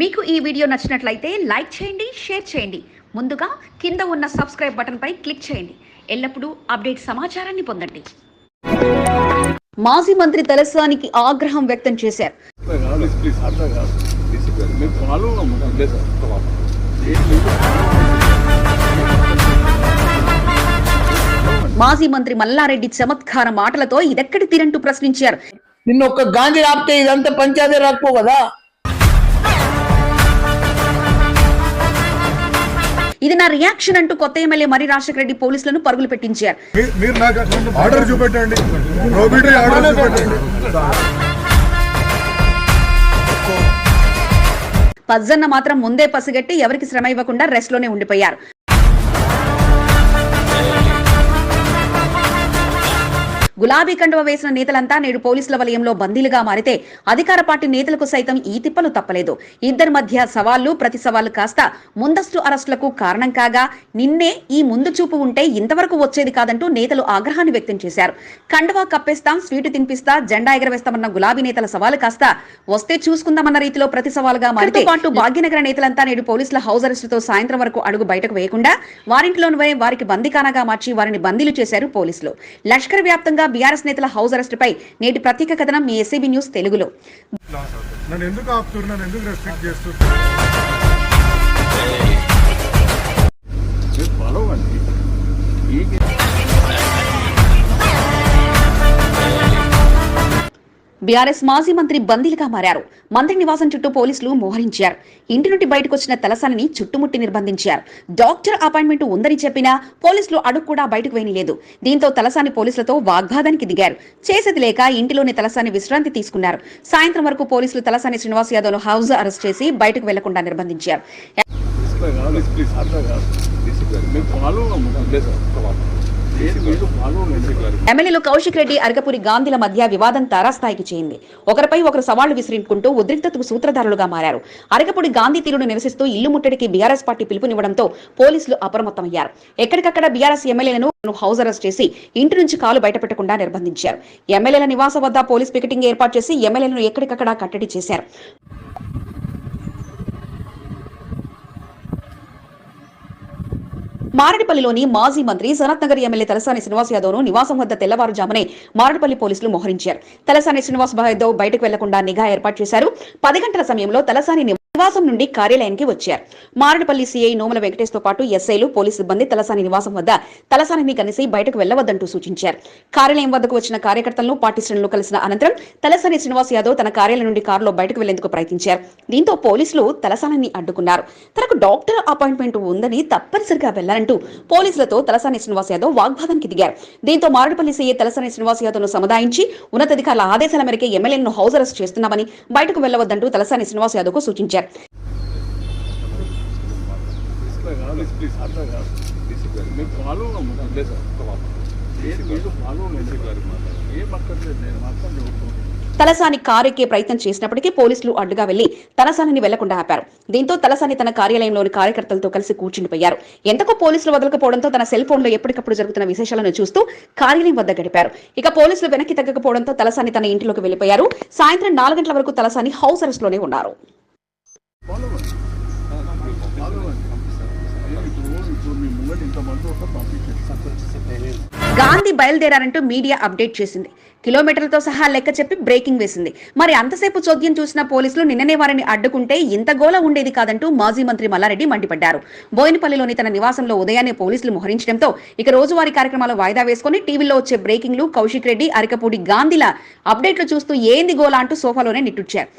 మీకు ఈ వీడియో నచ్చినట్లయితే లైక్ చేయండి షేర్ చేయండి. ముందుగా కింద ఉన్న సబ్స్క్రైబ్ బటన్పై క్లిక్ చేయండి. ఎల్లప్పుడూ అప్డేట్ సమాచారాన్ని పొందండి. మాజీ మంత్రి తలసానికి ఆగ్రహం వ్యక్తం చేశారు. మాజీ మంత్రి మల్లారెడ్డి చమత్కార మాటలతో ఇదెక్కడి తీరంటూ ప్రశ్నించారు. నిన్న ఒక్క గాంధీ ఆపితే ఇదంతా పంచాయతీ రాకపో కదా? ఇది నా రియాక్షన్ అంటూ కొత్త ఎమ్మెల్యే మరి రాజశేఖర రెడ్డి పోలీసులను పరుగులు పెట్టించారు. మీ- మీరు నాకు ఆర్డర్ చూపెట్టండి. ప్రోబిటరీ ఆర్డర్ చూపెట్టండి. పజ్జన్న మాత్రం ముందే పసిగట్టి ఎవరికి శ్రమ ఇవ్వకుండా రెస్ట్లోనే ఉండిపోయారు. గులాబీ కండువ వేసిన నేతలంతా నేడు పోలీసుల వలయంలో బందీలుగా మారితే అధికార పార్టీ నేతలకు సైతం ఈ తిప్పలు తప్పలేదు. ఇద్దరి మధ్య సవాళ్ళు ప్రతి సవాళ్ళు కాస్త ముందస్తు అరెస్టులకు కారణం కాగా నిన్నే ఈ ముందు చూపు ఉంటే ఇంతవరకు వచ్చేది కాదంటూ నేతలు ఆగ్రహాన్ని వ్యక్తం చేశారు. కండువా కప్పేస్తాం స్వీటు తినిపిస్తా జెండా ఎగరవేస్తామన్న గులాబీ నేతల సవాలు కాస్త వస్తే చూసుకుందామన్న రీతిలో ప్రతి సవాలుగా మారితే పాటు భాగ్యనగర నేతలంతా నేడు పోలీసుల హౌస్ అరెస్టుతో సాయంత్రం వరకు అడుగు బయటకు వేయకుండా వారింట్లోనే వారికి బందీకానగా మార్చి వారిని బందీలు చేశారు పోలీసులు. లష్కర్ వ్యాప్తంగా బీఆర్ఎస్ నేతల హౌస్ అరెస్ట్ పై నేటి ప్రత్యేక కథనం మీ ఎస్సీబీ న్యూస్ తెలుగులో. నన్ను ఎందుకు ఆపుతున్నారు? నన్ను ఎందుకు రెస్ట్రిక్ట్ బీఆర్ఎస్ మాజీ మంత్రి బందీలుగా మారారు. మంత్రి నివాసం చుట్టూ పోలీసులు మోహరించారు. ఇంటి నుండి బయటకు వచ్చిన తలసానిని చుట్టుముట్టి నిర్బంధించారు. డాక్టర్ అపాయింట్మెంట్ ఉందని చెప్పినా పోలీసులు అడుగు కూడా బయటకు వేయలేదు. దీంతో తలసాని పోలీసులతో వాగ్వాదానికి దిగారు. చేసేది లేక ఇంటిలోని తలసాని విశ్రాంతి తీసుకున్నారు. సాయంత్రం వరకు పోలీసులు తలసాని శ్రీనివాస్ యాదవ్ హౌస్ అరెస్ట్ చేసి బయటకు వెళ్ళకుండా నిర్బంధించారు. ఎమ్మెల్యేలు కౌశిక్ రెడ్డి అరకపురి గాంధీల మధ్య వివాదం తారాస్థాయికి చేరింది. ఒకరిపై ఒకరు సవాళ్ళు విసిరించుకుంటూ ఉద్రిక్తతకు సూత్రధారులుగా మారారు. అరకపుడి గాంధీ తీరును నిరసిస్తూ ఇల్లు ముట్టడికి బీఆర్ఎస్ పార్టీ పిలుపునివ్వడంతో పోలీసులు అప్రమత్తమయ్యారు. ఎక్కడికక్కడ బీఆర్ఎస్ ఎమ్మెల్యేలను హౌస్ అరెస్ట్ చేసి ఇంటి నుంచి కాలు బయటపెట్టకుండా నిర్బంధించారు. ఎమ్మెల్యేల నివాస వద్ద పోలీస్ పికెటింగ్ ఏర్పాటు చేసి ఎమ్మెల్యేలను ఎక్కడికక్కడ కట్టడి చేశారు. మారడిపల్లిలోని మాజీ మంత్రి సనత్ నగర్ ఎమ్మెల్యే తలసాని శ్రీనివాస్ యాదవ్ను నివాసం వద్ద తెల్లవారుజామునే మారడిపల్లి పోలీసులు మోహరించారు. తలసాని శ్రీనివాస్ యాదవ్ బయటకు వెళ్ళకుండా నిఘా ఏర్పాటు చేశారు. పది గంటల సమయంలో తలసాని నివాసం నుండి కార్యాలయానికి వచ్చారు. మారడపల్లి సీఐ నోముల వెంకటేష్తో పాటు ఎస్ఐలు పోలీసు సిబ్బంది తలసాని నివాసం వద్ద తలసానిని కలిసి బయటకు వెళ్ళవద్దంటూ సూచించారు. కార్యాలయం వద్దకు వచ్చిన కార్యకర్తలను పార్టీ శ్రేణులు కలిసిన అనంతరం తలసాని శ్రీనివాస్ యాదవ్ తన కార్యాలయం నుండి కారులో బయటకు వెళ్ళేందుకు ప్రయత్నించారు. దీంతో పోలీసులు తలసానిని అడ్డుకున్నారు. తనకు డాక్టర్ అపాయింట్మెంట్ ఉందని తప్పనిసరిగా వెళ్ళాలంటూ పోలీసులతో తలసాని శ్రీనివాస్ యాదవ్ వాగ్వాదానికి దిగారు. దీంతో మారడపల్లి సీఏ తలసాని శ్రీనివాస్ యాదవ్ను సముదాయించి ఉన్నతాధికారుల ఆదేశాల మేరకు ఎమ్మెల్యేలను హౌస్ అరెస్ట్ చేస్తున్నామని బయటకు వెళ్ళవద్దంటూ తలసాని శ్రీనివాస్ యాదవ్కు సూచించారు డిసిప్లిన్ కాదు ప్లీజ్ ప్లీజ్ అట్లా కాదు డిసిప్లిన్ మేము ఫాలో అవ్వము లేదు సార్ మీరు ఫాలో అవ్వండి ఏం అక్కర్లేదు నేను మాత్రం చెబుతున్నాను తలసాని కారు ఎక్కే ప్రయత్నం చేసినప్పటికీ పోలీసులు అడ్డుగా వెళ్ళి తలసానిని వెళ్ళకుండా ఆపారు. దీంతో తలసాని తన కార్యాలయంలోని కార్యకర్తలతో కలిసి కూర్చుండిపోయారు. ఎంతకో పోలీసులు వదలకపోవడంతో తన సెల్ ఫోన్లో ఎప్పటికప్పుడు జరుగుతున్న విశేషాలను చూస్తూ కార్యాలయం వద్ద గడిపారు. ఇక పోలీసులు వెనక్కి తగ్గకపోవడంతో తలసాని తన ఇంటిలోకి వెళ్ళిపోయారు సాయంత్రం నాలుగు గంటల వరకు తలసాని హౌస్ అరెస్ట్లోనే ఉన్నారు గాంధీ బయలుదేరారంటూ మీడియా అప్డేట్ చేసింది. కిలోమీటర్లతో సహా లెక్క చెప్పి బ్రేకింగ్ వేసింది. మరి అంతసేపు చోద్యం చూసిన పోలీసులు నిన్ననే వారిని అడ్డుకుంటే ఇంత గోల ఉండేది కాదంటూ మాజీ మంత్రి మల్లారెడ్డి మండిపడ్డారు. బోయినపల్లిలోని తన నివాసంలో ఉదయాన్నే పోలీసులు మోహరించడంతో ఇక రోజువారీ కార్యక్రమాలు వాయిదా వేసుకుని టీవీలో వచ్చే బ్రేకింగ్లు కౌశిక్ రెడ్డి అరికపూడి గాంధీల అప్డేట్లు చూస్తూ ఏంది గోల అంటూ సోఫాలోనే నిట్టుచ్చారు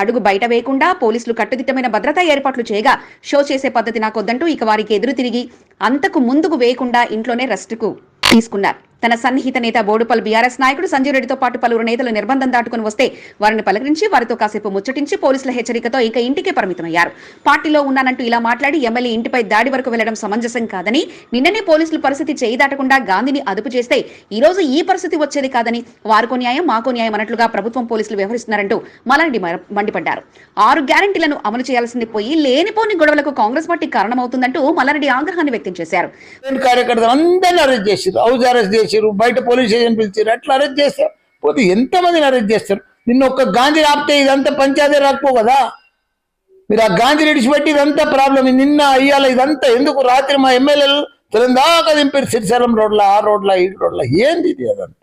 అడుగు బయట వేయకుండా పోలీసులు కట్టుదిట్టమైన భద్రతా ఏర్పాట్లు చేయగా షో చేసే పద్ధతి నాకొద్దంటూ ఇక వారికి ఎదురు తిరిగి అంతకు ముందుకు వేయకుండా ఇంట్లోనే రెస్ట్కు తీసుకున్నారు. తన సన్నిహిత నేత బోడుపల్ బీఆర్ఎస్ నాయకుడు సంజయ్ రెడ్డితో పాటు పలువురు నేతలు నిర్బంధం దాటుకుని వస్తే వారిని పలకరించి వారితో కాసేపు ముచ్చటించి పోలీసుల హెచ్చరికతో ఇక ఇంటికే పరిమితమయ్యారు. పార్టీలో ఉన్నానంటూ ఇలా మాట్లాడి ఎమ్మెల్యే ఇంటిపై దాడి వరకు వెళ్ళడం సమంజసం కాదని నిన్ననే పోలీసులు పరిస్థితి చేయి దాటకుండా గాంధీని అదుపు చేస్తే ఈ రోజు ఈ పరిస్థితి వచ్చేది కాదని వారికో న్యాయం మాకో న్యాయం అన్నట్లుగా ప్రభుత్వం పోలీసులు వ్యవహరిస్తున్నారంటూ మలారెడ్డి మండిపడ్డారు. ఆరు గ్యారంటీలను అమలు చేయాల్సింది పోయి లేనిపోని గొడవలకు కాంగ్రెస్ పార్టీ కారణమవుతుందంటూ మలారెడ్డి ఆగ్రహాన్ని వ్యక్తం చేశారు. కార్యకర్తలు అందరినీ అరెస్ట్ చేసి హౌస్ అరెస్ట్ చేసారు బయట పోలీస్ స్టేషన్ పిలిచారు అట్లా అరెస్ట్ చేస్తారు. పోతే ఎంతమందిని అరెస్ట్ చేస్తారు? నిన్న ఒక్క గాంధీ ఆపితే ఇదంతా పంచాయతీ రాకపో కదా? మీరు ఆ గాంధీ విడిచిపెట్టి ఇదంతా ప్రాబ్లం నిన్న అయ్యాల ఇదంతా ఎందుకు? రాత్రి మా ఎమ్మెల్యేలు తెలంగాణ దింపారు శ్రీశైలం రోడ్ల ఆ రోడ్ల ఈ రోడ్ల. ఏంది ఇది అదంతా?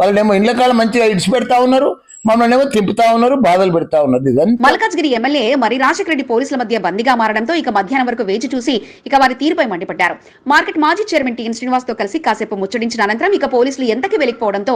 వాళ్ళనేమో ఇళ్ళ కాళ్ళ మంచిగా ఇడిచిపెడతా ఉన్నారు మమ్మల్ని ఏమో తిప్పుతా ఉన్నారు బాధలు పెడతా ఉన్నారు. ఇదంతా మల్కాజ్గిరి ఎమ్మెల్యే మరి రాజశేఖర రెడ్డి పోలీసుల మధ్య బందీగా మారడంతో ఇక మధ్యాహ్నం వరకు వేచి చూసి ఇక వారి తీరుపై మండిపడ్డారు. మార్కెట్ మాజీ చైర్మన్ టీఎన్ శ్రీనివాస్తో కలిసి కాసేపు ముచ్చటించిన అనంతరం ఇక పోలీసులు ఎంతకి వెళ్ళిపోవడంతో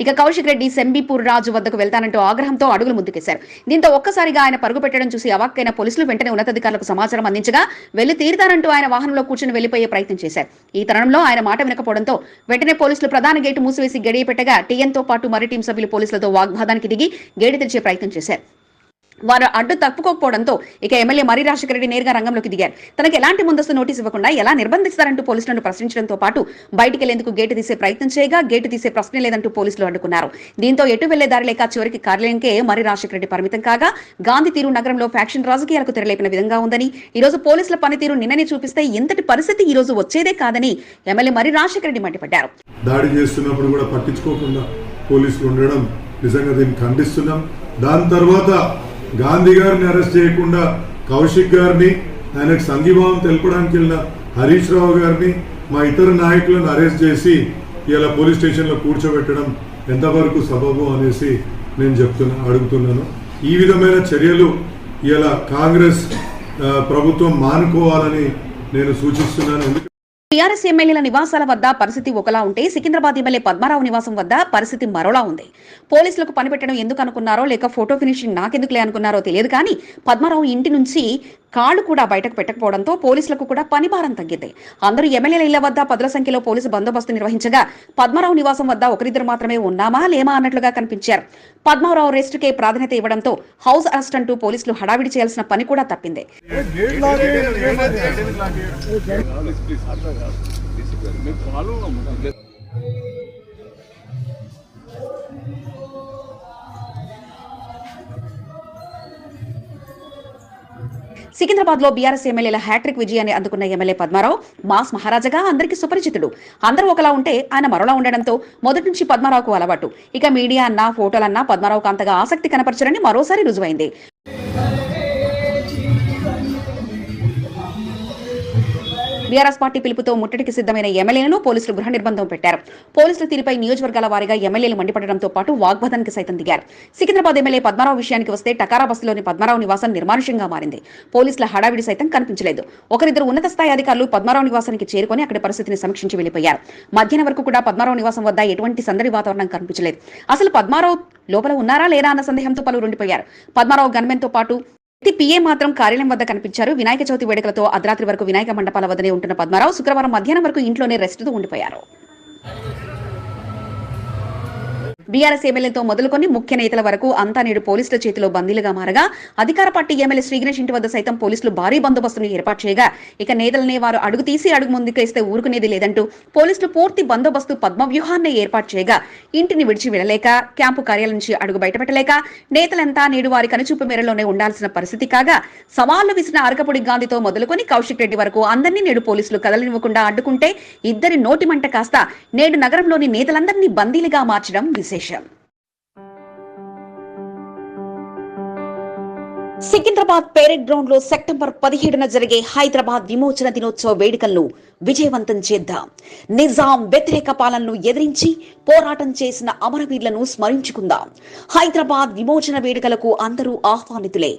ఇక కౌశిక్ రెడ్డి సెంబీపూర్ రాజు వద్దకు వెళ్తానంటూ ఆగ్రహంతో అడుగులు ముందుకేశారు. దీంతో ఒక్కసారిగా ఆయన పరుగు పెట్టడం చూసి అవాక్కైన పోలీసులు వెంటనే ఉన్నతాధికారులకు సమాచారం అందించగా వెళ్ళి తీరుతానంటూ ఆయన వాహనంలో కూర్చుని వెళ్ళిపోయే ప్రయత్నం చేశారు. ఈ తరుణంలో ఆయన మాట వినకపోవడంతో వెంటనే పోలీసులు ప్రధాన గేటు మూసివేసి గడియ పెట్టగా టీఎన్తో పాటు మరి టీం సభ్యులు పోలీసులతో వాగ్వాదానికి దిగి గేటు తెరిచే ప్రయత్నం చేశారు. వారు అడ్డు తప్పుకోకపోవడంతో ఇక ఎమ్మెల్యే మరి రాజశేఖర రెడ్డి నేరుగా రంగంలోకి దిగారు. తనకు ఎలాంటి ముందస్తు నోటీస్ ఇవ్వకుండా ఎలా నిర్బంధిస్తారంటూ పోలీసులను ప్రశ్నించడంతో పాటు బయటికి వెళ్ళేందుకు గేటు తీసే ప్రయత్నం చేయగా గేటు తీసే ప్రశ్నే లేదంటూ పోలీసులు అడ్డుకున్నారు. దీంతో ఎటు వెళ్ళే దారి లేక చివరికి కార్యాలయంకే మరి రాజశేఖర రెడ్డి పరిమితం కాగా గాంధీ తీరు నగరంలో ఫ్యాక్షన్ రాజకీయాలకు తెరలేపిన విధంగా ఉందని ఈ రోజు పోలీసుల పనితీరు నిన్ననే చూపిస్తే ఇంతటి పరిస్థితి ఈ రోజు వచ్చేదే కాదని ఎమ్మెల్యే మరి రాజశేఖర రెడ్డి మండిపడ్డారు. దాడి చేస్తున్నప్పుడు కూడా పట్టించుకోకుండా పోలీసులు ఉండడం నిజంగా దీన్ని ఖండిస్తున్నాం. దాని తర్వాత గాంధీ గారిని అరెస్ట్ చేయకుండా కౌశిక్ గారిని ఆయనకు సంఘీభావం తెలపడానికి వెళ్ళిన హరీష్ రావు గారిని మా ఇతర నాయకులను అరెస్ట్ చేసి ఇలా పోలీస్ స్టేషన్లో కూర్చోబెట్టడం ఎంతవరకు సబబు అనేసి నేను చెప్తున్నా అడుగుతున్నాను. ఈ విధమైన చర్యలు ఇలా కాంగ్రెస్ ప్రభుత్వం మానుకోవాలని నేను సూచిస్తున్నాను. టీఆర్ఎస్ ఎమ్మెల్యేల నివాసాల వద్ద పరిస్థితి ఒకలా ఉంటే సికింద్రాబాద్ ఎమ్మెల్యే పద్మారావు నివాసం వద్ద పరిస్థితి మరోలా ఉంది. పోలీసులకు పనిపెట్టడం ఎందుకు అనుకున్నారో లేక ఫోటో ఫినిషింగ్ నాకెందుకులే అనుకున్నారో తెలియదు కానీ పద్మారావు ఇంటి నుంచి కాళ్ళు కూడా బయటకు పెట్టకపోవడంతో పోలీసులకు కూడా పని భారం తగ్గింది. అందరూ ఎమ్మెల్యేల ఇళ్ళ వద్ద పదుల సంఖ్యలో పోలీసు బందోబస్తు నిర్వహించగా పద్మారావు నివాసం వద్ద ఒకరిద్దరు మాత్రమే ఉన్నామా లేమా అన్నట్లుగా కనిపించారు. పద్మారావు అరెస్టుకే ప్రాధాన్యత ఇవ్వడంతో హౌస్ అరెస్ట్ అంటూ పోలీసులు హడావిడి చేయాల్సిన పని కూడా తప్పింది. మేము ఫాలో సికింద్రాబాద్లో బీఆర్ఎస్ ఎమ్మెల్యేల హ్యాట్రిక్ విజయాన్ని అందుకున్న ఎమ్మెల్యే పద్మారావు మాస్ మహారాజాగా అందరికీ సుపరిచితుడు. అందరూ ఒకలా ఉంటే ఆయన మరోలా ఉండడంతో మొదటి నుంచి పద్మారావుకు అలవాటు. ఇక మీడియా అన్నా ఫోటోలన్నా పద్మారావుకు అంతగా ఆసక్తి కనపరచరని మరోసారి రుజువైంది. బీఆర్ఎస్ పార్టీ పిలుపుతో ముట్టడికి సిద్ధమైన ఎమ్మెల్యేలను పోలీసులు గృహ నిర్బంధం పెట్టారు. పోలీసుల తీరుపై నియోజకవర్గాల వారీగా ఎమ్మెల్యేలు మండిపడడంతో పాటు వాగ్వాదానికి సైతం దిగారు. సికింద్రాబాద్ ఎమ్మెల్యే పద్మారావు విషయానికి వస్తే టకారా బస్సులోని పద్మారావు నివాసం నిర్మానుష్యంగా మారింది. పోలీసుల హడావిడి సైతం కనిపించలేదు. ఒకరిద్దరు ఉన్నత స్థాయి అధికారులు పద్మారావు నివాసానికి చేరుకొని అక్కడి పరిస్థితిని సమీక్షించి వెళ్ళిపోయారు మధ్యాహ్నం వరకు కూడా పద్మారావు నివాసం వద్ద ఎటువంటి సందడి వాతావరణం కనిపించలేదు. అసలు పద్మారావు లోపల ఉన్నారా లేరా అన్న సందేహంతో పలువురు ఉండిపోయారు. పద్మారావు గన్మెన్తో పాటు పిఏ మాత్రం కార్యాలయం వద్ద కనిపించారు. వినాయక చవితి వేడుకలతో అర్ధరాత్రి వరకు వినాయక మండపాల వద్దనే ఉంటున్న పద్మారావు శుక్రవారం మధ్యాహ్నం వరకు ఇంట్లోనే రెస్ట్తో ఉండిపోయారు. బీఆర్ఎస్ ఎమ్మెల్యేతో మొదలుకొని ముఖ్య నేతల వరకు అంతా నేడు పోలీసుల చేతిలో బందీలుగా మారగా అధికార పార్టీ ఎమ్మెల్యే శ్రీగణేష్ ఇంటి వద్ద సైతం పోలీసులు భారీ బందోబస్తును ఏర్పాటు చేయగా ఇక నేతలనే వారు అడుగు తీసి అడుగు ముందుకేస్తే ఊరుకునేది లేదంటూ పోలీసులు పూర్తి బందోబస్తు పద్మవ్యూహాన్ని ఏర్పాటు చేయగా ఇంటిని విడిచి విడలేక క్యాంపు కార్యాలయం నుంచి అడుగు బయటపెట్టలేక నేతలంతా నేడు వారి కనుచూపు మేరలోనే ఉండాల్సిన పరిస్థితి కాగా సవాళ్ళు విసిన అరకపొడి గాంధీతో మొదలుకొని కౌశిక్ రెడ్డి వరకు అందరినీ నేడు పోలీసులు కదలనివ్వకుండా అడ్డుకుంటే ఇద్దరి నోటి మంట కాస్త నేడు నగరంలోని నేతలందరినీ బందీలుగా మార్చడం విశేషం. సికింద్రాబాద్ పేరెడ్ గ్రౌండ్లో సెప్టెంబర్ పదిహేడున జరిగే హైదరాబాద్ విమోచన దినోత్సవ వేడుకలను విజయవంతం చేద్దాం. నిజాం వ్యతిరేక పాలనను ఎదిరించి పోరాటం చేసిన అమరవీరులను స్మరించుకుందాం. హైదరాబాద్ విమోచన వేడుకలకు అందరూ ఆహ్వానితులే.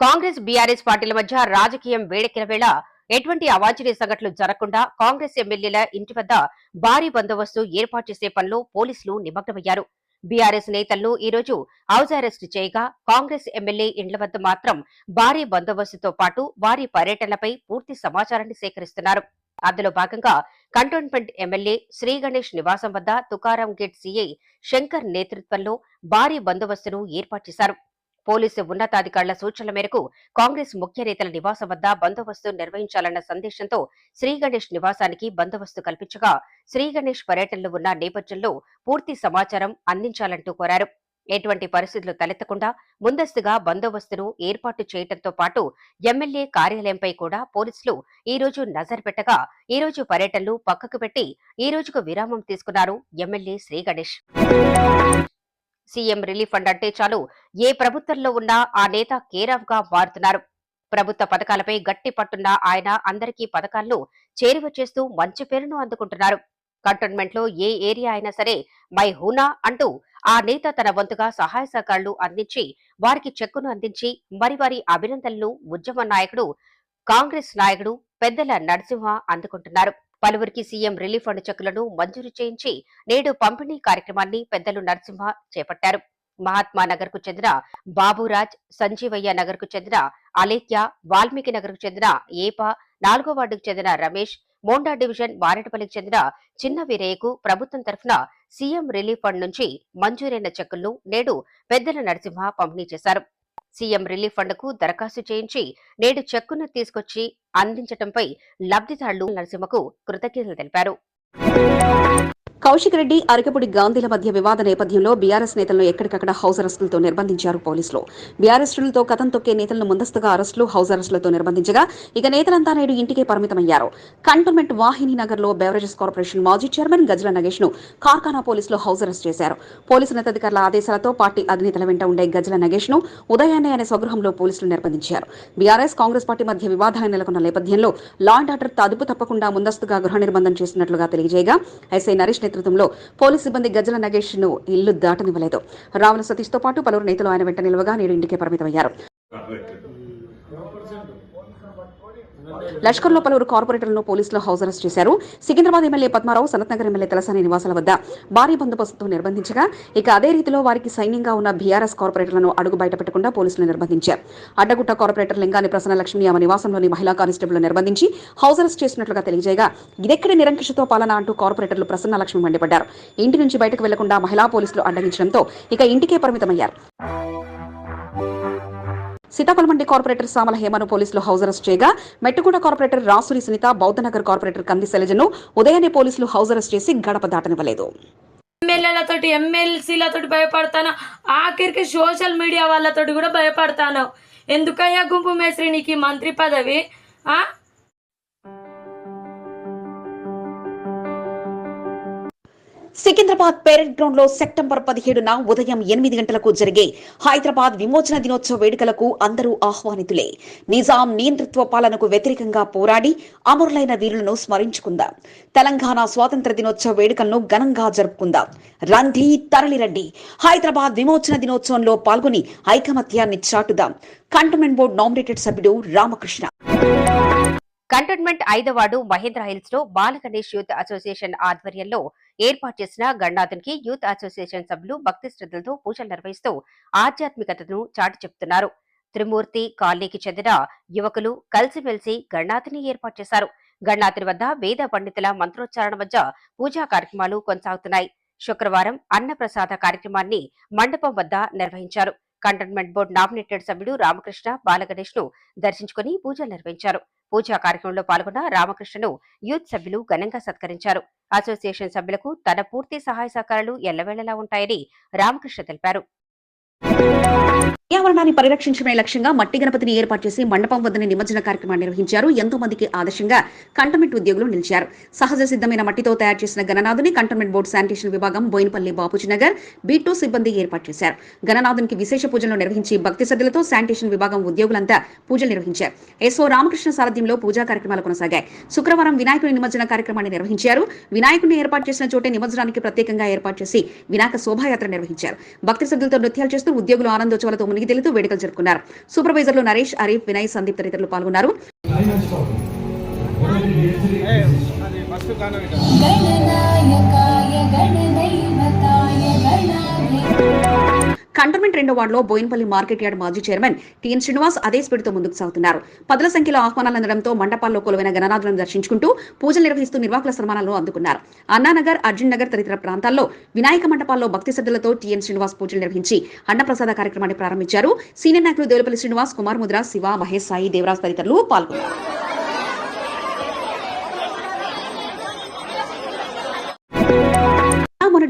కాంగ్రెస్ బీఆర్ఎస్ పార్టీల మధ్య రాజకీయం వేడెక్కిన వేళ ఎటువంటి అవాంఛనీయ సంఘటనలు జరగకుండా కాంగ్రెస్ ఎమ్మెల్యేల ఇంటి వద్ద భారీ బందోబస్తు ఏర్పాటు చేసే పనిలో పోలీసులు నిమగ్నమయ్యారు. బీఆర్ఎస్ నేతలను ఈ రోజు హౌస్ అరెస్ట్ చేయగా కాంగ్రెస్ ఎమ్మెల్యే ఇండ్ల వద్ద మాత్రం భారీ బందోబస్తుతో పాటు వారి పర్యటనలపై పూర్తి సమాచారాన్ని సేకరిస్తున్నారు. అందులో భాగంగా కంటోన్మెంట్ ఎమ్మెల్యే శ్రీ గణేష్ నివాసం వద్ద తుకారాం గేట్ సీఐ శంకర్ నేతృత్వంలో భారీ బందోబస్తును ఏర్పాటు చేశారు. పోలీసు ఉన్నతాధికారుల సూచనల మేరకు కాంగ్రెస్ ముఖ్య నేతల నివాసం వద్ద బందోబస్తు నిర్వహించాలన్న సందేశంతో శ్రీ గణేష్ నివాసానికి బందోబస్తు కల్పించగా శ్రీ గణేష్ పర్యటనలో ఉన్న నేపథ్యంలో పూర్తి సమాచారం అందించాలంటూ కోరారు. ఎటువంటి పరిస్థితులు తలెత్తకుండా ముందస్తుగా బందోబస్తును ఏర్పాటు చేయడంతో పాటు ఎమ్మెల్యే కార్యాలయంపై కూడా పోలీసులు ఈ రోజు నజర్ పెట్టగా ఈ రోజు పర్యటనలు పక్కకు పెట్టి ఈ రోజుకు విరామం తీసుకున్నారు MLA Shri Ganesh. CM relief fund అంటే చాలు. ఏ ప్రభుత్వంలో ఉన్నా ఆ నేత కేరాఫ్గా మారుతున్నారు. ప్రభుత్వ పథకాలపై గట్టి పట్టున్న ఆయన అందరికీ పథకాలను చేరువ చేస్తూ మంచి పేరును అందుకుంటున్నారు. కంటోన్మెంట్లో ఏ ఏరియా అయినా సరే మై హూనా అంటూ ఆ నేత తన వంతుగా సహాయ సహకారాలు అందించి వారికి చెక్కును అందించి మరి వారి అభినందనలు ఉద్యమ నాయకుడు కాంగ్రెస్ నాయకుడు పెద్దల నరసింహ అందుకుంటున్నారు. పలువురికి సీఎం రిలీఫ్ ఫండ్ చెక్కులను మంజూరు చేయించి నేడు పంపిణీ కార్యక్రమాన్ని పెద్దలు నరసింహ చేపట్టారు. మహాత్మా నగర్కు చెందిన బాబురాజ్ సంజీవయ్య నగర్కు చెందిన అలేఖ్య వాల్మీకి నగర్కు చెందిన ఏప నాలుగో వార్డుకు చెందిన రమేష్ మోండా డివిజన్ వారెటపల్లికి చెందిన చిన్న వీరయ్యకు ప్రభుత్వం తరఫున సీఎం రిలీఫ్ ఫండ్ నుంచి మంజూరైన చెక్కులను నేడు పెద్దల నరసింహ పంపిణీ చేశారు. సీఎం రిలీఫ్ ఫండ్కు దరఖాస్తు చేయించి నేడు చెక్కును తీసుకొచ్చి అందించడంపై లబ్ధిదారులు నరసింహకు కృతజ్ఞతలు తెలిపారు. కౌశిక్ రెడ్డి అరకపుడి గాంధీల మధ్య వివాద నేపథ్యంలో బీఆర్ఎస్ నేతలను ఎక్కడికక్కడ హౌస్ అరెస్టులతో నిర్బంధించారు పోలీసులు. బీఆర్ఎస్టులతో కథం తొక్కే నేతలను ముందస్తుగా అరెస్టులు హౌస్ అరెస్టులతో నిర్బంధించగా ఇక నేతలంతా నేడు ఇంటికే పరిమితమయ్యారు. కంటోన్మెంట్ వాహిని నగర్లో బెవరేజెస్ కార్పొరేషన్ మాజీ చైర్మన్ గజల నగేష్ను కార్ఖానా పోలీసులు హౌస్ అరెస్ట్ చేశారు. పోలీసు ఉన్నతాధికారుల ఆదేశాలతో పార్టీ అధినేతల వెంట ఉండే గజల నగేష్ను ఉదయాన్నే ఆయన స్వగృహంలో పోలీసులు నిర్బంధించారు. బీఆర్ఎస్ కాంగ్రెస్ పార్టీ మధ్య వివాదాలు నెలకొన్న నేపథ్యంలో లా అండ్ ఆర్డర్ తదుపు తప్పకుండా ముందస్తుగా గృహ నిర్బంధం చేసినట్లుగా తెలియజేయగా ఎస్ఐ నరేష్ నేతృత్వంలో పోలీసు సిబ్బంది గజల నగేష్ను ఇల్లు దాటనివ్వలేదు. రావుల సతీష్తో పాటు పలువురు నేతలు ఆయన వెంట నిలవగా నేడు ఇంటికే పరిమితమయ్యారు. లష్కర్లో పలువురు కార్పొరేటర్లను పోలీసులు హౌస్ అరెస్ట్ చేశారు. సికింద్రాబాద్ ఎమ్మెల్యే పద్మారావు సనత్నగర్ ఎమ్మెల్యే తలసాని నివాసాల వద్ద భారీ బందోబస్తుతో నిర్బంధించగా ఇక అదే రీతిలో వారికి సైన్యంగా ఉన్న బీఆర్ఎస్ కార్పొరేటర్లను అడుగు బయట పెట్టకుండా పోలీసులు నిర్బంధించారు. అడ్డగుట్ట కార్పొరేటర్ లింగాని ప్రసన్న లక్ష్మి ఆమె నివాసంలోని మహిళా కానిస్టేబుల్ నిర్బంధించి హౌస్ అరెస్ట్ చేసినట్లుగా తెలియజేయగా ఇదెక్కడ నిరంకుశతో పాలన అంటూ కార్పొరేటర్లు ప్రసన్న లక్ష్మి మండిపడ్డారు. ఇంటి నుంచి బయటకు వెళ్ళకుండా మహిళా పోలీసులు అడ్డగించడంతో ఇక ఇంటికే పరిమితమయ్యారు. సీతాఫలమండి కార్పొరేటర్ సామల హేమను పోలీసులు హౌస్ అరెస్ట్ చేయగా మెట్టుగూడ కార్పొరేటర్ రాసురి సునీత బౌద్ధనగర్ కార్పొరేటర్ కంది శైలజను ఉదయాన్నే పోలీసులు హౌస్ అరెస్ట్ చేసి గడప దాటనివ్వలేదు. ఎమ్మెల్యేలతోటి ఎమ్మెల్సీలతోటి భయపడతాను ఆఖరికి సోషల్ మీడియా వాళ్ళతోటి కూడా భయపడతాను. ఎందుకయ్యా గుంపు మేస్త్రి నీకు మంత్రి పదవి? సికింద్రాబాద్ పేరెడ్ గ్రౌండ్లో సెప్టెంబర్ పదిహేడున ఉదయం ఎనిమిది గంటలకు జరిగే హైదరాబాద్ విమోచన దినోత్సవ వేడుకలకు అందరూ ఆహ్వానితులే. నిజాం నియంతృత్వ పాలనకు వ్యతిరేకంగా పోరాడి అమరులైన వీరులను స్మరించుకుందాం. తెలంగాణ స్వాతంత్ర దినోత్సవ వేడుకలను ఘనంగా జరుపుకుందాం. రండి తరలిరండి. హైదరాబాద్ విమోచన దినోత్సవంలో పాల్గొని ఐకమత్యాన్ని చాటుదాం. కంటోన్మెంట్ బోర్డు నామినేటెడ్ సభ్యుడు రామకృష్ణ. కంటోన్మెంట్ ఐదవాడు మహేంద్ర హిల్స్లో బాల గణేష్ యూత్ అసోసియేషన్ ఆధ్వర్యంలో ఏర్పాటు చేసిన గణనాథునికి యూత్ అసోసియేషన్ సభ్యులు భక్తి శ్రద్ధలతో పూజలు నిర్వహిస్తూ ఆధ్యాత్మికతను చాటి చెప్తున్నారు. త్రిమూర్తి కాలనీకి చెందిన యువకులు కలిసిమెలిసి గణనాథిని ఏర్పాటు చేశారు. గణనాథుని వద్ద వేద పండితుల మంత్రోచ్చారణ మధ్య పూజా కార్యక్రమాలు కొనసాగుతున్నాయి. శుక్రవారం అన్నప్రసాద కార్యక్రమాన్ని మండపం వద్ద నిర్వహించారు. కంటోన్మెంట్ బోర్డు నామినేటెడ్ సభ్యుడు రామకృష్ణ బాలగణేష్ను దర్శించుకుని పూజలు నిర్వహించారు. పూజా కార్యక్రమంలో పాల్గొన్న రామకృష్ణను యూత్ సభ్యులు ఘనంగా సత్కరించారు. అసోసియేషన్ సభ్యులకు తన పూర్తి సహాయ సహకారాలు ఎల్లవేళలా ఉంటాయని రామకృష్ణ తెలిపారు. పర్యావరణాన్ని పరిరక్షించడమే లక్ష్యంగా మట్టి గణపతిని ఏర్పాటు చేసి మండపం వద్దని నిమజ్జన కార్యక్రమాన్ని నిర్వహించారు. ఎంతో మందికి ఆదర్శంగా కంటోన్మెంట్ ఉద్యోగులు నిలిచారు. సహజ సిద్ధమైన మట్టితో తయారు చేసిన గణనాథుని కంటోన్మెంట్ బోర్డు శానిటేషన్ విభాగం బోయినపల్లి బాపూజీ నగర్ బీటూ సిబ్బంది ఏర్పాటు చేశారు. గణనాథునికి విశేష పూజలు నిర్వహించి భక్తి శ్రద్ధలతో శానిటేషన్ విభాగం ఉద్యోగులంతా పూజలు నిర్వహించారు. ఎస్ఓ రామకృష్ణ సారథ్యంలో పూజా కార్యక్రమాలు కొనసాగాయి. శుక్రవారం వినాయకుడి నిమజ్జన కార్యక్రమాన్ని నిర్వహించారు. వినాయకుడిని ఏర్పాటు చేసిన చోటే నిమజ్జనానికి ప్రత్యేకంగా ఏర్పాటు చేసి వినాయక శోభాయాత్ర నిర్వహించారు. భక్తి శ్రద్ధలతో నృత్యాలు చేస్తూ ఉద్యోగులు ఆనందోత్సవాలతో మునిగితేలుతూ వేడుకలు జరుపుకున్నారు. సూపర్వైజర్లు నరేష్ అరీఫ్ వినయ్ సందీప్ తదితరులు పాల్గొన్నారు. గణనాయకాయ గణదైవతాయ కంటోన్మెంట్ రెండో వార్డులో బోయిన్పల్లి మార్కెట్ యార్డ్ మాజీ చైర్మన్ టిఎన్ శ్రీనివాస్ అదే స్పీడ్తో ముందుకు సాగుతున్నారు. పదుల సంఖ్యలో ఆహ్వానాలు అందడంతో మండపాల్లో కొలువైన గణనాథులను దర్శించుకుంటూ పూజలు నిర్వహిస్తూ నిర్వాహకుల సన్మానాలను అందుకున్నారు. అన్నానగర్ అర్జున్ నగర్ తదితర ప్రాంతాల్లో వినాయక మండపాల్లో భక్తి శ్రద్ధలతో టిఎన్ శ్రీనివాస్ పూజలు నిర్వహించి అన్నప్రసాద కార్యక్రమాన్ని ప్రారంభించారు. సీనియర్ నాయకులు దేవులపల్లి శ్రీనివాస్ కుమార్ ముద్ర శివ మహేష్ సాయి దేవరాజ్ తదితరులు పాల్గొన్నారు.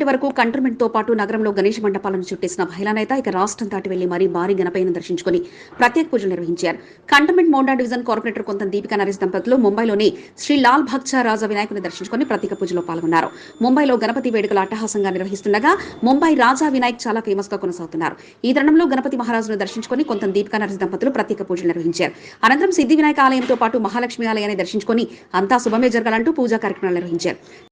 నిన్నటి వరకు కంటోన్మెంట్తో పాటు నగరంలో గణేష్ మండపాలను చుట్టేసిన మహిళా నేత ఇక రాష్ట్రం దాటి వెళ్ళి మరీ భారీ గణపైన దర్శించుకుని ప్రత్యేక పూజలు నిర్వహించారు. కంటర్మెంట్ మోండా డివిజన్ కార్పొరేటర్ కొంత దీపికా నరేష్ దంపతులు ముంబైలోని శ్రీ లాల్ భక్చ రాజా వినాయకుని దర్శించుకుని ప్రత్యేక పూజలో పాల్గొన్నారు. ముంబైలో గణపతి వేడుకలు అట్టహాసంగా నిర్వహిస్తుండగా ముంబై రాజా వినాయక్ చాలా ఫేమస్గా కొనసాగుతున్నారు. ఈ తరుణంలో గణపతి మహారాజును దర్శించుకుని కొంత దీపికా నరేష్ దంపతులు ప్రత్యేక పూజలు నిర్వహించారు. అనంతరం సిద్ధి వినాయక ఆలయంతో పాటు మహాలక్ష్మి ఆలయాన్ని దర్శించుకుని అంతా శుభమే జరగాలంటూ పూజా కార్యక్రమాలు నిర్వహించారు.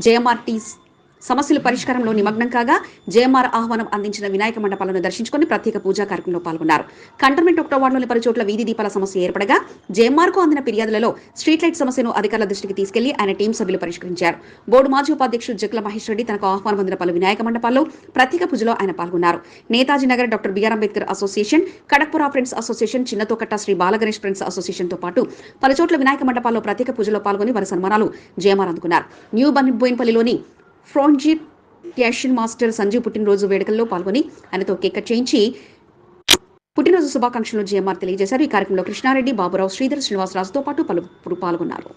జేఎంఆర్టీ సమస్యల పరిష్కారంలో నిమగ్నం కాగా జేఎంఆర్ ఆహ్వానం అందించిన వినాయక మండపాలను దర్శించుకుని ప్రత్యేక పూజా కార్యక్రమంలో పాల్గొన్నారు. కంటర్మెంట్ ఒకటో వార్డులోని పలు చోట్ల వీధి దీపాల సమస్య ఏర్పడగా జేఎంఆర్కు అందిన ఫిర్యాదులలో స్ట్రీట్ లైట్ సమస్యను అధికారుల దృష్టికి తీసుకెళ్ళి ఆయన టీం సభ్యులు పరిష్కరించారు. బోర్డు మాజీ ఉపాధ్యక్షుడు జగ్ల మహేష్ రెడ్డి తనకు ఆహ్వానం అందిన పలు వినాయక మండపాల్లో ప్రత్యేక పూజలో ఆయన పాల్గొన్నారు. Netaji Nagar doctor BR Ambedkar association Kadakpura friends association Chinnatokatta Shri Balaganesh friends అసోసియేషన్తో పాటు పలు చోట్ల వినాయక మండపాల్లో ప్రత్యేక పూజలో పాల్గొని వారి సన్మానాలు జయమార్ అందుకున్నారు. న్యూ బన్బోయిన్పల్లిలోని ఫ్రోన్జీట్ క్యాషన్ మాస్టర్ సంజీవ్ పుట్టినరోజు వేడుకల్లో పాల్గొని ఆయనతో కేక్ చేయించి పుట్టినరోజు శుభాకాంక్షలు జీఎంఆర్ తెలియజేశారు. ఈ కార్యక్రమంలో కృష్ణారెడ్డి బాబురావు శ్రీధర్ శ్రీనివాసరాజుతో పాటు పలువురు పాల్గొన్నారు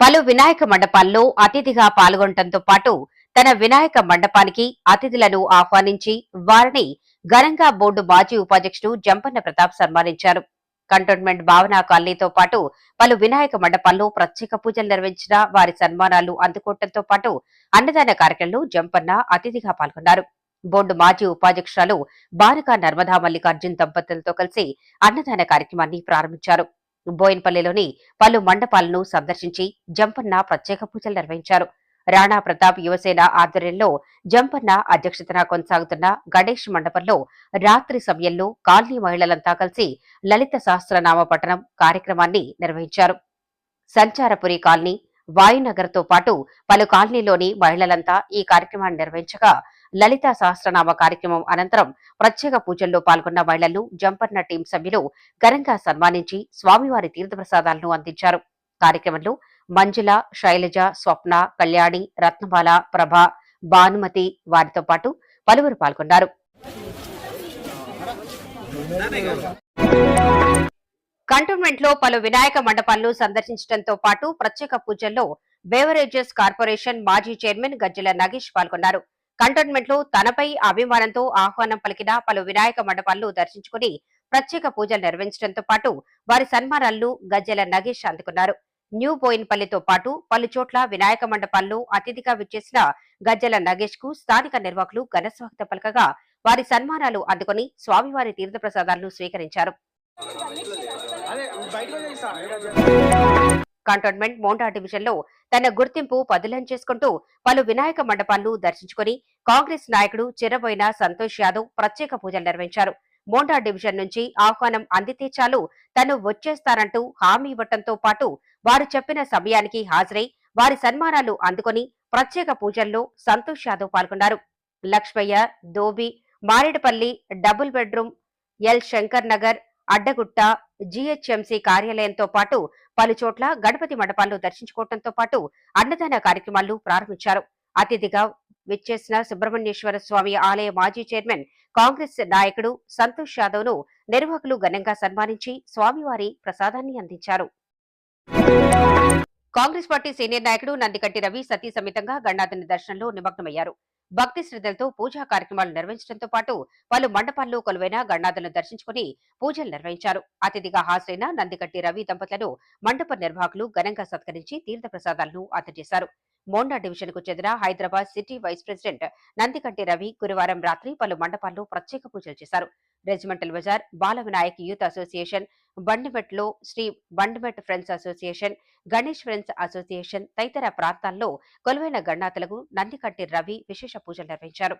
పలు వినాయక మండపాల్లో అతిథిగా పాల్గొనడంతో పాటు తన వినాయక మండపానికి అతిథులను ఆహ్వానించి వారిని ఘనంగా బోర్డు మాజీ ఉపాధ్యక్షుడు జంపన్న ప్రతాప్ సన్మానించారు. కంటోన్మెంట్ భావనా కాలనీతో పాటు పలు వినాయక మండపాల్లో ప్రత్యేక పూజలు నిర్వహించిన వారి సన్మానాలు అందుకోవడంతో పాటు అన్నదాన కార్యక్రమంలో జంపన్న అతిథిగా పాల్గొన్నారు. బోర్డు మాజీ ఉపాధ్యక్షురాలు బారిక నర్మదా మల్లికార్జున్ దంపతులతో కలిసి అన్నదాన కార్యక్రమాన్ని ప్రారంభించారు. బోయిన్పల్లిలోని పలు మండపాలను సందర్శించి జంపన్న ప్రత్యేక పూజలు నిర్వహించారు. రాణా ప్రతాప్ యువసేన ఆధ్వర్యంలో జంపన్న అధ్యక్షతన కొనసాగుతున్న గణేష్ మండపంలో రాత్రి సమయంలో కాలనీ మహిళలంతా కలిసి లలిత సహస్రనామ పఠనం కార్యక్రమాన్ని నిర్వహించారు. సంచారపురి కాలనీ వాయునగర్తో పాటు పలు కాలనీలోని మహిళలంతా ఈ కార్యక్రమాన్ని నిర్వహించగా లలిత సహస్రనామ కార్యక్రమం అనంతరం ప్రత్యేక పూజల్లో పాల్గొన్న మహిళలు జంపన్న టీం సభ్యులు ఘనంగా సన్మానించి స్వామివారి తీర్థప్రసాదాలను అందించారు. కార్యక్రమంలో మంజుల శైలజ స్వప్న కళ్యాణి రత్నమాల ప్రభ భానుమతి వారితో పాటు పలువురు పాల్గొన్నారు. కంటోన్మెంట్లో పలు వినాయక మండపాలను సందర్శించడంతో పాటు ప్రత్యేక పూజల్లో బేవరేజెస్ కార్పొరేషన్ మాజీ చైర్మన్ గజ్జల నగేష్ పాల్గొన్నారు. కంటోన్మెంట్లో తనపై అభిమానంతో ఆహ్వానం పలికిన పలు వినాయక మండపాలను దర్శించుకుని ప్రత్యేక పూజలు నిర్వహించడంతో పాటు వారి సన్మానాలను గజ్జల నగేష్ అందుకున్నారు. న్యూ బోయిన్పల్లితో పాటు పలు చోట్ల వినాయక మండపాల్లో అతిథిగా విచ్చేసిన గజ్జల నగేష్కు స్థానిక నిర్వాహకులు ఘనస్వాగత పలకగా వారి సన్మానాలు అందుకుని స్వామివారి తీర్థప్రసాదాలను స్వీకరించారు. కంటోన్మెంట్ మోండా డివిజన్లో తన గుర్తింపు పదులం చేసుకుంటూ పలు వినాయక మండపాలను దర్శించుకుని కాంగ్రెస్ నాయకుడు చిరబోయిన సంతోష్ యాదవ్ ప్రత్యేక పూజలు నిర్వహించారు. మోండా డివిజన్ నుంచి ఆహ్వానం అందితే చాలు. తను వచ్చేస్తానంటూ హామీ ఇవ్వటంతో పాటు వారు చెప్పిన సమయానికి హాజరై వారి సన్మానాలు అందుకొని ప్రత్యేక పూజల్లో సంతోష్ యాదవ్ పాల్గొన్నారు. Lakshmaiah dhobi Marredpally double bedroom L Shankar Nagar Addagutta GHMC కార్యాలయంతో పాటు పలుచోట్ల గణపతి మండపాల్లో దర్శించుకోవడంతో పాటు అన్నదాన కార్యక్రమాలు ప్రారంభించారు. అతిథిగా విచ్చేసిన సుబ్రహ్మణ్యేశ్వర స్వామి ఆలయ మాజీ చైర్మన్ కాంగ్రెస్ నాయకుడు సంతోష్ యాదవ్ను నిర్వాహకులు ఘనంగా సన్మానించి స్వామివారి ప్రసాదాన్ని అందించారు. కాంగ్రెస్ పార్టీ సీనియర్ నాయకుడు నందికట్టి రవి సతీ సమేతంగా గణనాథుని దర్శనంలో నిమగ్నమయ్యారు. భక్తి శ్రద్ధలతో పూజా కార్యక్రమాలు నిర్వహించడంతో పాటు పలు మండపాల్లో కొలువైన గణనాథులను దర్శించుకుని పూజలు నిర్వహించారు. అతిథిగా హాజరైన నందికట్టి రవి దంపతులను మండప నిర్వాహకులు ఘనంగా సత్కరించి తీర్థ ప్రసాదాలను అందజేశారు. మోండా డివిజన్కు చెందిన Hyderabad city vice president Nandikanti Ravi గురువారం రాత్రి పలు మండపాల్లో ప్రత్యేక పూజలు చేశారు. Regimental bazaar Bala Vinayak youth association బండిమెట్లో Shri Bandimet friends association Ganesh friends association తదితర ప్రాంతాల్లో కొలువైన గణాతులకు నందికంటి రవి విశేష పూజలు నిర్వహించారు.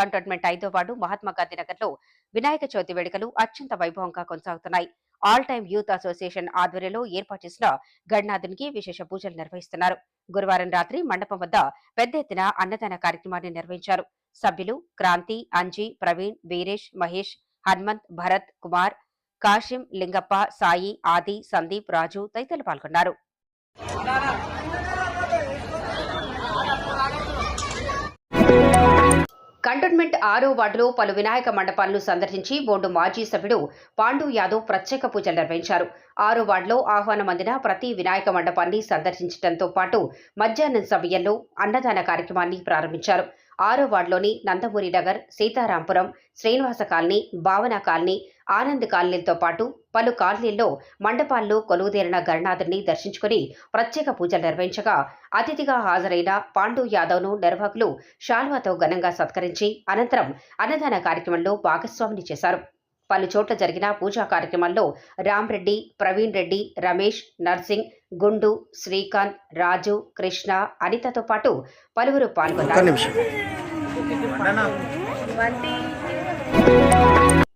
కంటోన్మెంట్ ఐదో వార్డు మహాత్మా గాంధీ నగర్లో వినాయక చవితి వేడుకలు అత్యంత వైభవంగా కొనసాగుతున్నాయి. ఆల్ టైమ్ యూత్ అసోసియేషన్ ఆధ్వర్యంలో ఏర్పాటు చేసిన గణనాథునికి విశేష పూజలు నిర్వహిస్తున్నారు. గురువారం రాత్రి మండపం వద్ద పెద్ద ఎత్తున అన్నదాన కార్యక్రమాన్ని నిర్వహించారు. సభ్యులు క్రాంతి అంజీ ప్రవీణ్ వీరేష్ మహేష్ హన్మంత్ భరత్ కుమార్ కాశిం లింగప్ప సాయి ఆది సందీప్ రాజు తదితరులు పాల్గొన్నారు. కంటోన్మెంట్ ఆరో వార్డులో పలు వినాయక మండపాలను సందర్శించి బోర్డు మాజీ సభ్యుడు పాండు యాదవ్ ప్రత్యేక పూజలు నిర్వహించారు. ఆరో వార్డులో ఆహ్వానం అందిన ప్రతి వినాయక మండపాన్ని సందర్శించడంతో పాటు మధ్యాహ్నం సమయంలో అన్నదాన కార్యక్రమాన్ని ప్రారంభించారు. ఆరో వార్డులోని నందమూరి నగర్ సీతారాంపురం శ్రీనివాస కాలనీ భావన కాలనీ ఆనంద్ కాలనీలతో పాటు పలు కాలనీల్లో మండపాల్లో కొలువుదేరిన గణనాథుని దర్శించుకుని ప్రత్యేక పూజలు నిర్వహించగా అతిథిగా హాజరైన పాండు యాదవ్ను నిర్వాహకులు షాల్వాతో ఘనంగా సత్కరించి అనంతరం అన్నదాన కార్యక్రమంలో భాగస్వామిని చేశారు. పలు చోట్ల జరిగిన పూజా కార్యక్రమాల్లో రామ్రెడ్డి ప్రవీణ్ రెడ్డి రమేష్ నర్సింగ్ గుండు శ్రీకాంత్ రాజు కృష్ణ అనితతో పాటు పలువురు పాల్గొన్నారు.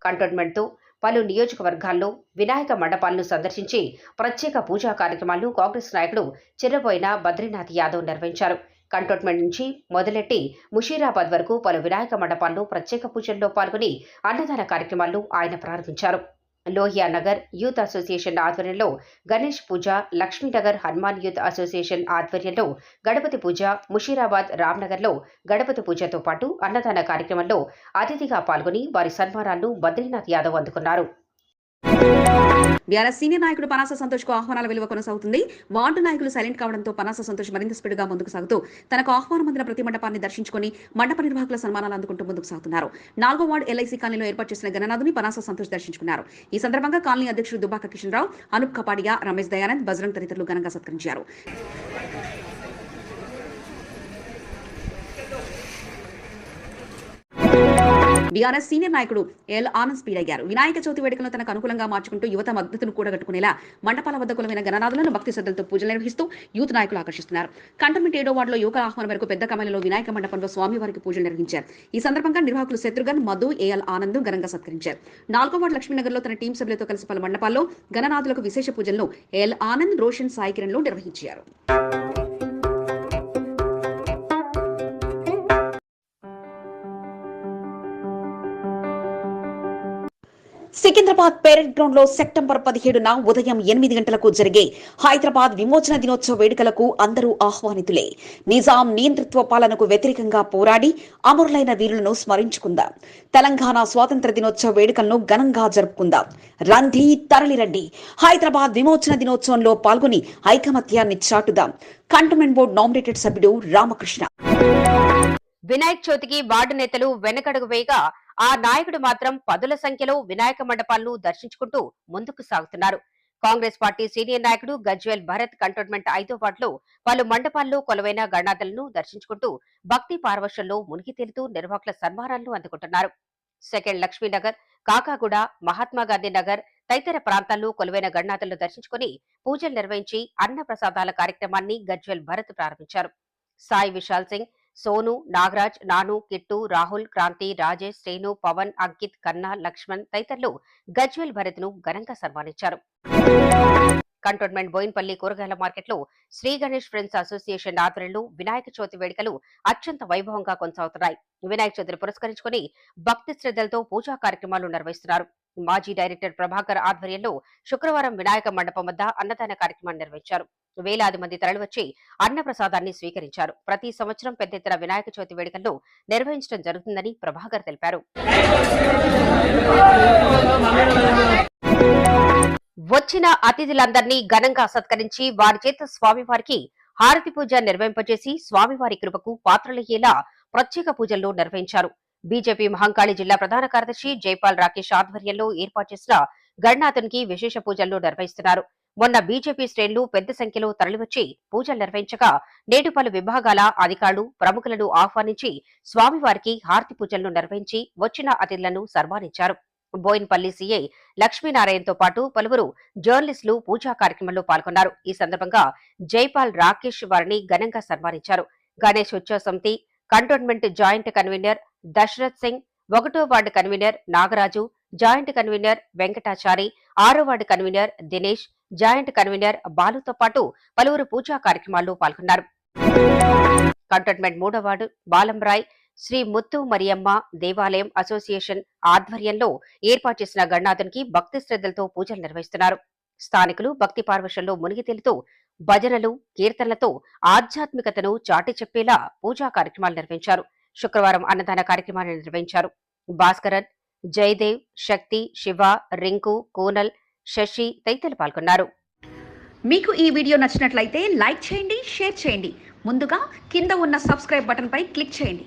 కంటోన్మెంట్తో పలు నియోజకవర్గాల్లో వినాయక మండపాలను సందర్శించి ప్రత్యేక పూజా కార్యక్రమాలు కాంగ్రెస్ నాయకుడు చిరబోయిన బద్రీనాథ్ యాదవ్ నిర్వహించారు. కంటోన్మెంట్ నుంచి మొదలెట్టి ముషీరాబాద్ వరకు పలు వినాయక మండపాల్లో ప్రత్యేక పూజల్లో పాల్గొని అన్నదాన కార్యక్రమాలను ఆయన ప్రారంభించారు. లోహియా నగర్ యూత్ అసోసియేషన్ ఆధ్వర్యంలో గణేష్ పూజ లక్ష్మీనగర్ హనుమాన్ యూత్ అసోసియేషన్ ఆధ్వర్యంలో గణపతి పూజ ముషీరాబాద్ రామ్నగర్లో గణపతి పూజతో పాటు అన్నదాన కార్యక్రమంలో అతిథిగా పాల్గొని వారి సన్మానాలను బద్రీనాథ్ యాదవ్ అందుకున్నారు. బీఆర్ఎస్ సీనియర్ నాయకుడు పనాస సంతోష్కు ఆహ్వానాల విలువ కొనసాగుతుంది. వార్డు నాయకులు సైలెంట్ కావడంతో పనాస సంతోష్ మరింత స్పీడ్గా ముందుకు సాగుతూ తనకు ఆహ్వానం అందిన ప్రతి మండపాన్ని దర్శించుకుని మండప నిర్వాహకుల సన్మానాలు అందుకుంటూ ముందుకు సాగుతున్నారు. నాలుగో వార్డు ఎల్ఐసి కాలనీలో ఏర్పాటు చేసిన గణనాథుని పనాస సంతోష్ దర్శించుకున్నారు. ఈ సందర్భంగా కాలనీ అధ్యక్షుడు దుబాక కిషన్ రావు అనూప్ కపాడియా రమేష్ దయానంద్ బజరంగ్ తదితరులు ఘనంగా సత్కరించారు. బీఆర్ఎస్ సీనియర్ నాయకుడు ఎల్ ఆనంద్ స్పీడ్ అయ్యారు. వినాయక చవితి వేడుకలను తనకు అనుకూలంగా మార్చుకుంటూ యువత మద్దతును కూడగట్టుకునేలా మండపాల వద్ద కులమైన గణనాథులను భక్తి శ్రద్ధలతో పూజలు నిర్వహిస్తూ యూత్ నాయకులు ఆకర్షిస్తున్నారు. కంటోన్మెంట్ ఏడో వార్డులో యువకుల ఆహ్వానం మేరకు పెద్ద కమలలో వినాయక మండపంలో స్వామివారికి పూజలు నిర్వహించారు. ఈ సందర్భంగా నిర్వాహకులు శత్రుఘ్న్ మధు ఏఎల్ ఆనంద్ ఘనంగా సత్కరించారు. నాలుగో వార్డు లక్ష్మీనగర్లో తన టీం సభ్యులతో కలిసి పలు మండపాల్లో గణనాథులకు విశేష పూజలను ఏఎల్ ఆనంద్ రోషన్ సాయి కిరణ్లు నిర్వహించారు. సికింద్రాబాద్ పేరెడ్ గ్రౌండ్లో సెప్టెంబర్ పదిహేడున ఉదయం ఎనిమిది గంటలకు జరిగే హైదరాబాద్ విమోచన దినోత్సవ వేడుకలకు అందరూ ఆహ్వానితులే. నిజాం నియంతృత్వ పాలనకు వ్యతిరేకంగా పోరాడి అమరులైన వీరులను స్మరించుకుందాం. తెలంగాణ స్వాతంత్ర దినోత్సవ వేడుకలను ఘనంగా జరుపుకుందాం. రండి తరలిరండి. హైదరాబాద్ విమోచన దినోత్సవంలో పాల్గొని ఐకమత్యాన్ని చాటుదాం. కంటోన్మెంట్ బోర్డు నామినేటెడ్ సభ్యుడు రామకృష్ణ. వినాయక్ చవితికి వార్డు నేతలు వెనకడుగు వేయగా ఆ నాయకుడు మాత్రం పదుల సంఖ్యలో వినాయక మండపాలను దర్శించుకుంటూ ముందుకు సాగుతున్నారు. కాంగ్రెస్ పార్టీ సీనియర్ నాయకుడు గజ్వేల్ భరత్ కంటోన్మెంట్ ఐదో వార్డులో పలు మండపాల్లో కొలువైన గణాదలను దర్శించుకుంటూ భక్తి పార్వశంలో మునిగి తేలుతూ నిర్వాహకుల సన్మానాలను అందుకుంటున్నారు. సెకండ్ లక్ష్మీనగర్ కాకాగూడ మహాత్మా గాంధీ నగర్ తదితర ప్రాంతాల్లో కొలువైన గణనాథులను దర్శించుకుని పూజలు నిర్వహించి అన్న ప్రసాదాల కార్యక్రమాన్ని గజ్వేల్ భరత్ ప్రారంభించారు. సాయి విశాల్ సింగ్ సోను నాగరాజ్ నాను కిట్టు రాహుల్ క్రాంతి రాజేష్ శ్రీను పవన్ అంకిత్ కన్నా లక్ష్మణ్ తదితరులు గజ్వేల్ భరత్ను ఘనంగా సన్మానించారు. కంటోన్మెంట్ బోయిన్పల్లి కూరగాయల మార్కెట్లో శ్రీ గణేష్ ఫ్రెండ్స్ అసోసియేషన్ ఆధ్వర్యంలో వినాయక చవితి వేడుకలు అత్యంత వైభవంగా కొనసాగుతున్నాయి. వినాయక చవితిని పురస్కరించుకుని భక్తి శ్రద్ధలతో పూజా కార్యక్రమాలు నిర్వహిస్తున్నారు. మాజీ డైరెక్టర్ ప్రభాకర్ ఆధ్వర్యంలో శుక్రవారం వినాయక మండపం వద్ద అన్నదాన కార్యక్రమాన్ని నిర్వహించారు. వేలాది మంది తరలివచ్చి అన్న ప్రసాదాన్ని స్వీకరించారు. ప్రతి సంవత్సరం పెద్ద ఎత్తున వినాయక చవితి వేడుకలను నిర్వహించడం జరుగుతుందని ప్రభాకర్ తెలిపారు. వచ్చిన అతిథులందరినీ ఘనంగా సత్కరించి వారి చేత స్వామివారికి హారతి పూజ నిర్వహింపజేసి స్వామివారి కృపకు పాత్రలయ్యేలా ప్రత్యేక పూజల్లో నిర్వహించారు. బీజేపీ మహంకాళి జిల్లా ప్రధాన కార్యదర్శి జైపాల్ రాకేష్ ఆధ్వర్యంలో ఏర్పాటు చేసిన గణనాథునికి విశేష పూజలు నిర్వహిస్తున్నారు. మొన్న బీజేపీ శ్రేణులు పెద్ద సంఖ్యలో తరలివచ్చి పూజలు నిర్వహించగా నేడు పలు విభాగాల అధికారులు ప్రముఖులను ఆహ్వానించి స్వామివారికి హారతి పూజలను నిర్వహించి వచ్చిన అతిథులను సన్మానించారు. బోయిన్పల్లి సీఐ లక్ష్మీనారాయణతో పాటు పలువురు జర్నలిస్టులు పూజా కార్యక్రమంలో పాల్గొన్నారు. ఈ సందర్భంగా జైపాల్ రాకేష్ వారిని ఘనంగా సన్మానించారు. గణేష్ ఉత్సవ సమితి cantonment joint convener Dasharath Singh ఒకటో ward convener Nagaraju joint convener Venkatachari ఆరో వార్డు కన్వీనర్ దినేష్ జాయింట్ కన్వీనర్ బాలుతో పాటు పలువురు పూజా కార్యక్రమాల్లో పాల్గొన్నారు. కంటోన్మెంట్ మూడో వార్డు బాలంరాయ్ శ్రీ ముత్తు మరియమ్మ దేవాలయం అసోసియేషన్ ఆధ్వర్యంలో ఏర్పాటు చేసిన గణనాథునికి భక్తి శ్రద్ధలతో పూజలు నిర్వహిస్తున్నారు. స్థానికులు భక్తి పార్వశంలో మునిగి తేలుతూ భజనలు కీర్తనలతో ఆధ్యాత్మికతను చాటి చెప్పేలా పూజా కార్యక్రమాలు నిర్వహించారు. శుక్రవారం అన్నదాన కార్యక్రమాన్ని నిర్వహించారు. భాస్కరన్ జయదేవ్ శక్తి శివ రింకు కూనల్ శశి తదితరులు పాల్గొన్నారు. మీకు ఈ వీడియో నచ్చినట్లయితే లైక్ చేయండి షేర్ చేయండి. ముందుగా కింద ఉన్న సబ్స్క్రైబ్ బటన్పై క్లిక్ చేయండి.